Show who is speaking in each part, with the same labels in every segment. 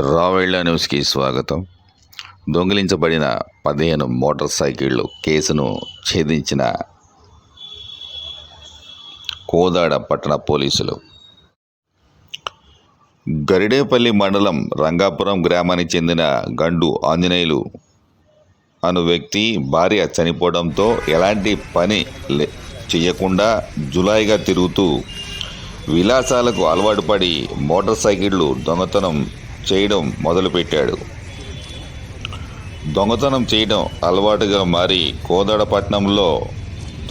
Speaker 1: రావెళ్ళ న్యూస్కి స్వాగతం. దొంగిలించబడిన పదిహేను మోటార్ సైకిళ్ళు కేసును ఛేదించిన కోదాడ పట్టణ పోలీసులు. గరిడేపల్లి మండలం రంగాపురం గ్రామానికి చెందిన గండు ఆంజనేయులు అను వ్యక్తి భార్య చనిపోవడంతో ఎలాంటి పని లే- చేయకుండా జులాయిగా తిరుగుతూ విలాసాలకు అలవాటు పడి మోటార్ సైకిళ్ళు దొంగతనం చేయడం మొదలుపెట్టాడు. దొంగతనం చేయడం అలవాటుగా మారి కోదాడపట్నంలో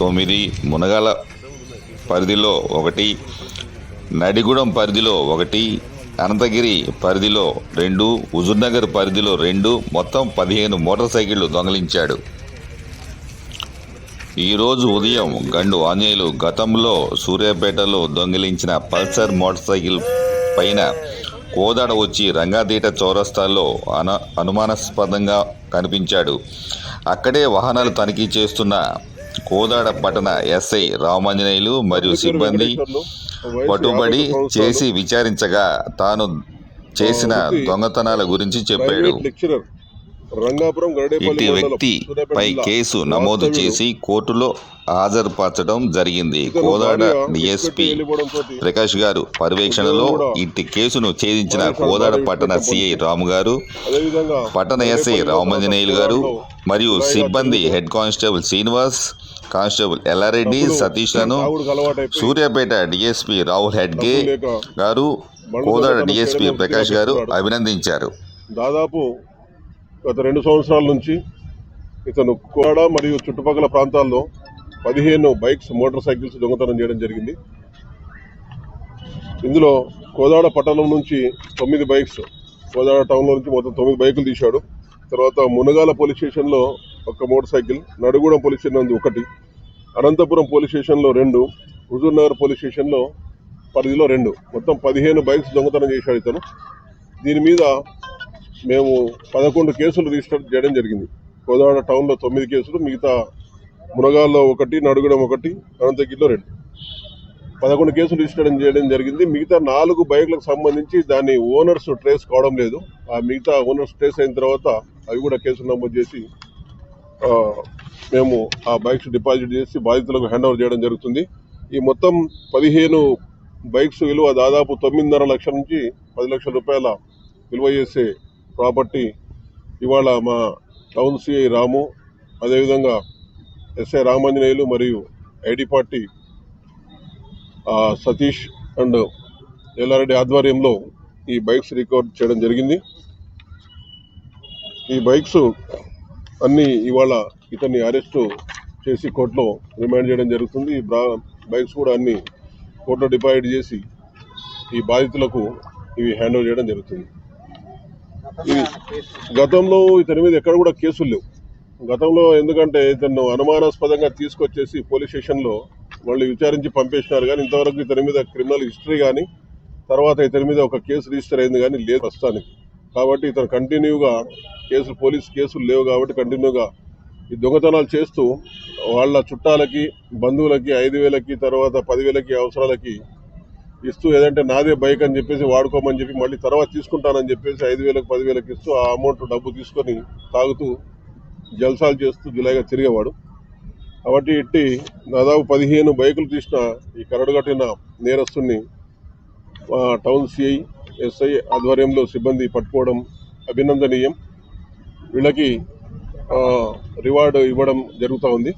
Speaker 1: తొమ్మిది మునగాల పరిధిలో ఒకటి నడిగూడెం పరిధిలో ఒకటి అనంతగిరి పరిధిలో రెండు హుజూర్నగర్ పరిధిలో రెండు మొత్తం పదిహేను మోటార్ సైకిళ్ళు దొంగలించాడు. ఈరోజు ఉదయం గండు ఆంజనేయులు గతంలో సూర్యాపేటలో దొంగిలించిన పల్సర్ మోటార్ సైకిల్ పైన కోదాడ వచ్చి రంగాదీట చౌరస్తాలో అన అనుమానాస్పదంగా కనిపించాడు. అక్కడే వాహనాలు తనిఖీ చేస్తున్న కోదాడ పట్టణ ఎస్ఐ రామాంజనేయులు మరియు సిబ్బంది పట్టుబడి చేసి విచారించగా తాను చేసిన దొంగతనాల గురించి చెప్పాడు.
Speaker 2: ప్రైవేట్ లెక్చరర్ రంగాపురం గరడేపల్లి
Speaker 1: ఇట్టి
Speaker 2: మండలం,
Speaker 1: వ్యక్తి
Speaker 2: సూర్యాపేట
Speaker 1: పై
Speaker 2: జిల్లా.
Speaker 1: కేసు నమోదు. చేసి కోర్టులో హాజరుపరచడం జరిగింది కోదాడ డిఎస్పి ప్రకాష్ గారు పర్యవేక్షణలో ఇట్టి కేసును ఛేదించిన కోదాడ పట్టణ సిఐ రాము గారు పట్టణ ఎస్ఐ రామంజనేయులు గారు మరియు సిబ్బంది head constable Srinivas constable Yellareddy సతీష్లను
Speaker 2: తాగుడుకు అలవాటైపోయి
Speaker 1: సూర్యాపేట డిఎస్పి రాహుల్ హెడ్గే గారు కోదాడ డిఎస్పి ప్రకాష్ గారు అభినందించారు
Speaker 2: దాదాపు గత రెండు సంవత్సరాల నుంచి ఇతను కోడ మరియు చుట్టుపక్కల ప్రాంతాల్లో పదిహేను బైక్స్ మోటార్ సైకిల్స్ దొంగతనం చేయడం జరిగింది. ఇందులో కోదాడ పట్టణం నుంచి తొమ్మిది బైక్స్ కోదాడ టౌన్లో నుంచి మొత్తం తొమ్మిది బైకులు తీశాడు. తర్వాత మునగాల పోలీస్ స్టేషన్లో ఒక motor cycle Nadigudem police station ఉంది ఒకటి అనంతపురం పోలీస్ స్టేషన్లో రెండు హుజూర్ నగర్ పోలీస్ స్టేషన్లో పరిధిలో రెండు. మొత్తం పదిహేను బైక్స్ దొంగతనం చేశాడు ఇతను. దీని మీద మేము పదకొండు కేసులు రిజిస్టర్ చేయడం జరిగింది. కోదాడ టౌన్లో తొమ్మిది కేసులు మిగతా మునగాల్లో ఒకటి నడుగడం ఒకటి అనంతగిరిలో రెండు. పదకొండు కేసులు రిజిస్టర్ చేయడం జరిగింది. మిగతా నాలుగు బైక్లకు సంబంధించి దాని ఓనర్స్ ట్రేస్ కావడం లేదు. ఆ మిగతా ఓనర్స్ ట్రేస్ అయిన తర్వాత అవి కూడా కేసులు నమోదు చేసి మేము ఆ బైక్స్ డిపాజిట్ చేసి బాధితులకు హ్యాండ్ ఓవర్ చేయడం జరుగుతుంది. ఈ మొత్తం పదిహేను బైక్స్ విలువ దాదాపు తొమ్మిదిన్నర లక్షల నుంచి పది లక్షల రూపాయల విలువ చేసే ప్రాపర్టీ ఇవాళ మా టౌన్ సిఐ రాము అదేవిధంగా ఎస్ఐ రామాంజనేయులు మరియు ID party Satish and Yellareddy ఆధ్వర్యంలో ఈ బైక్స్ రికవర్ చేయడం జరిగింది. ఈ బైక్స్ అన్నీ ఇవాళ ఇతన్ని అరెస్టు చేసి కోర్టులో రిమాండ్ చేయడం జరుగుతుంది. ఈ బ్రా- బైక్స్ కూడా అన్నీ కోర్టులో డిపాజిట్ చేసి ఈ బాధితులకు ఇవి హ్యాండ్ ఓవర్ చేయడం జరుగుతుంది. గతంలో ఇతని మీద ఎక్కడ కూడా కేసులు లేవు. గతంలో ఎందుకంటే ఇతను అనుమానాస్పదంగా తీసుకొచ్చేసి పోలీస్ స్టేషన్లో వాళ్ళు విచారించి పంపేసినారు కానీ ఇంతవరకు ఇతని మీద క్రిమినల్ హిస్టరీ కానీ తర్వాత ఇతని మీద ఒక కేసు రిజిస్టర్ అయింది కానీ లేదు ప్రస్తుతానికి. కాబట్టి ఇతను కంటిన్యూగా కేసులు పోలీస్ కేసులు లేవు కాబట్టి కంటిన్యూగా ఈ దొంగతనాలు చేస్తూ వాళ్ళ చుట్టాలకి బంధువులకి ఐదు వేలకి తర్వాత పదివేలకి అవసరాలకి ఇస్తూ ఏదంటే నాదే బైక్ అని చెప్పేసి వాడుకోమని చెప్పి మళ్ళీ తర్వాత తీసుకుంటానని చెప్పేసి ఐదు వేలకు పదివేలకు ఇస్తూ ఆ అమౌంట్ డబ్బు తీసుకొని తాగుతూ జల్సాలు చేస్తూ జులైగా తిరిగేవాడు. కాబట్టి ఇట్టి దాదాపు పదిహేను బైకులు తీసిన ఈ కరడుగట్టిన నేరస్తుని టౌన్ సిఐ ఎస్ఐ ఆధ్వర్యంలో సిబ్బంది పట్టుకోవడం అభినందనీయం. వీళ్ళకి రివార్డు ఇవ్వడం జరుగుతూ ఉంది.